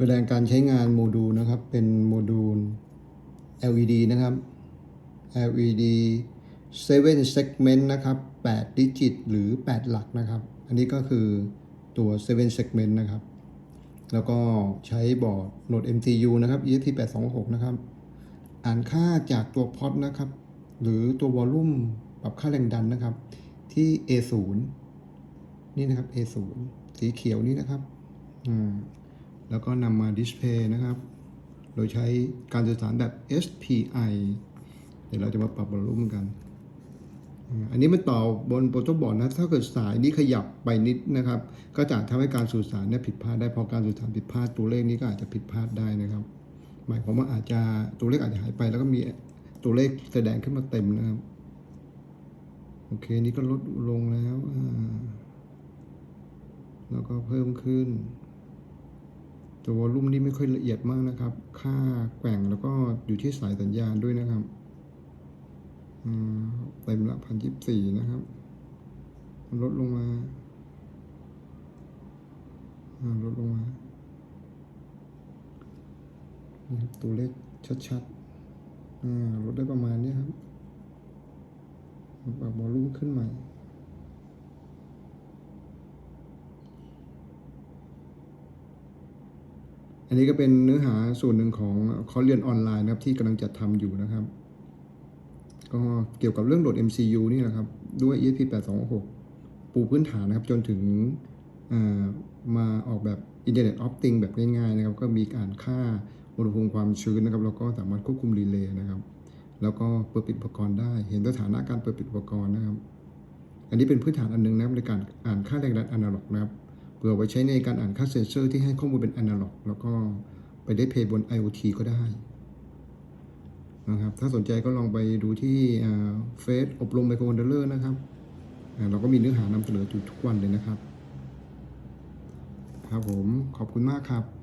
แสดงการใช้งานโมดูลนะครับ เป็นโมดูล LED นะครับ LED 7 segment นะครับ 8 ดิจิต หรือ 8 หลักนะครับ อันนี้ก็คือตัว 7 segment นะครับ แล้วก็ใช้บอร์ด Node MCU นะครับ ESP 826 นะครับ อ่านค่าจากตัวพอตนะครับ หรือตัววอลลุ่มปรับค่าแรงดันนะครับ ที่ A0 นี่นะครับ A0 สีเขียวนี้นะครับ อืม แล้วก็นำมาดิสเพย์นะครับ โดยใช้การสื่อสารแบบ SPI เดี๋ยวเราจะมาปรับบอลลุ่มกัน อันนี้มันต่อบนโปรโตบอร์ดนะ ถ้าเกิดสายนี้ขยับไปนิดนะครับ ก็จะทำให้การสื่อสารเนี่ยผิดพลาดได้ พอการสื่อสารผิดพลาดตัวเลขนี้ก็อาจจะผิดพลาดได้นะครับ หมายความว่าอาจจะตัวเลขอาจจะหายไป แล้วก็มีตัวเลขแสดงขึ้นมาเต็มนะครับ โอเค นี่ก็ลดลงแล้ว แล้วก็เพิ่มขึ้น ตัววอลลุ่มนี่ไม่ค่อยละเอียดมากนะครับ ค่าแกว่งแล้วก็อยู่ที่สายสัญญาณด้วยนะครับเต็มละพันยิบสี่นะครับ ลดลงมาลดลงมา ตัวเลขชัดๆลดได้ประมาณนี้ครับปรับวอลลุ่มขึ้นใหม่ อันนี้ก็เป็นเนื้อหาส่วนหนึ่งของคอร์สเรียนออนไลน์นะครับที่กำลังจัดทำอยู่นะครับ ก็เกี่ยวกับเรื่องโหลด MCU นี่แหละครับ ด้วย ESP 826ปูพื้นฐานนะครับ จนถึงามาออกแบบ Internet of Things แบบง่ายๆนะครับ ก็มีการค่าอุณหภูมิความชื้นนะครับ แล้วก็สามารถควบคุมรีเลย์นะครับ แล้วก็เปิดปิดอุปกรณ์ได้ เห็นสถานะการเปิดปิดอุปกรณ์นะครับ อันนี้เป็นพื้นฐานอันหนึงนะครับในการอ่านค่าแรงดันอนาล็อกนะครับ เผื่อไว้ใช้ในการอ่านค่าเซนเซอร์ที่ให้ข้อมูลเป็นอนาล็อก แล้วก็ไปได้เพย์บน IoT ก็ได้นะครับถ้าสนใจก็ลองไปดูที่เฟซอบรมไมโครคอนโทรลเลอร์นะครับเราก็มีเนื้อหานำเสนออยู่ทุกวันเลยนะครับ ครับผมขอบคุณมากครับ